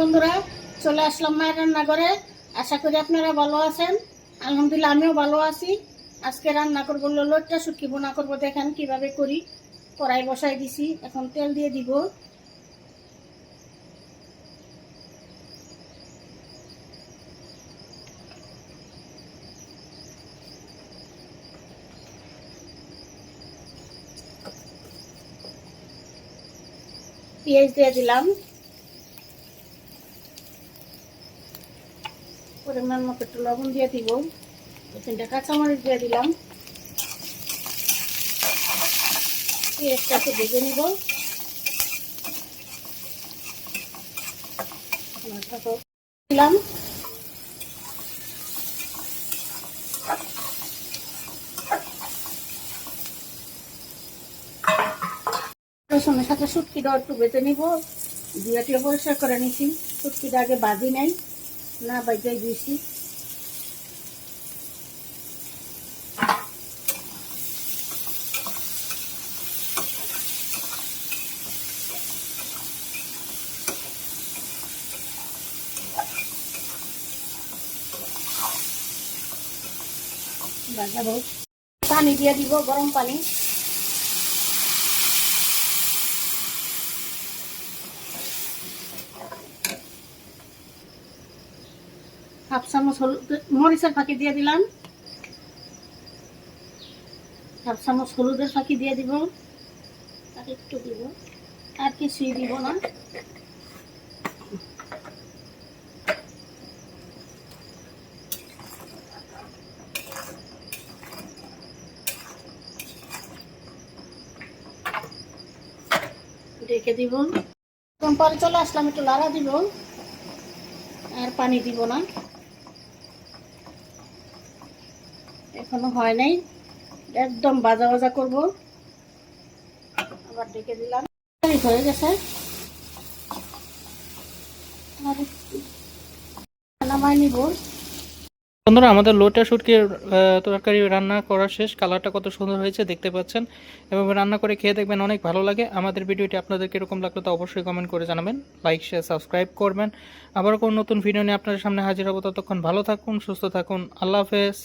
বন্ধুরা, চলে আসলাম মায়ের রান্নাঘরে। আশা করি আপনারা ভালো আছেন। আলহামদুলিল্লাহ, আমিও ভালো আছি। আজকে রান্না করব লোটটা শুটকি। বোনা করব, দেখেন কীভাবে করি। কড়াই বসাই দিছি, এখন তেল দিয়ে দিব। পেঁয়াজ দিয়ে দিলাম। পরিমাণ মতো একটু লবণ দিয়ে দিব। তিনটা কাঁচামরিচ দিয়ে দিলাম। পেঁয়াজটাকে ভেজে নিব। দিলাম। রসুনের সাথে শুটকিটা একটু বেটে নিব। দুয়াটিও পরিষ্কার করে নিছি। শুটকিটা আগে বাজি নাই। না বাজাই দিয়েছি। পানি দিয়ে দিব গরম পানি। হাফ চামচ হলুদ, মরিচের ফাঁকি দিয়ে দিলাম। হাফ চামচ হলুদের ফাঁকি দিয়ে দিব। আর একটু দিব। আর কিছুই দিব না। রেখে দিব। তখন চলে আসলাম, একটু লাড়া দিব। আর পানি দিব না। এখনও হয় নাই। একদম বাজা বাজা করব। আবার ডেকে দিলাম। হয়ে গেছে। বন্ধুরা, আমাদের লোটা শুটকির তরকারি রান্না করা শেষ। কালারটা কত সুন্দর হয়েছে দেখতে পাচ্ছেন। এবং রান্না করে খেয়ে দেখবেন অনেক ভালো লাগে। আমাদের ভিডিওটি আপনাদের কীরকম লাগল তা অবশ্যই কমেন্ট করে জানাবেন। লাইক শেয়ার সাবস্ক্রাইব করবেন। আবার কোনো নতুন ভিডিও নিয়ে আপনাদের সামনে হাজির হব। ততক্ষণ ভালো থাকুন, সুস্থ থাকুন। আল্লাহ হাফেজ।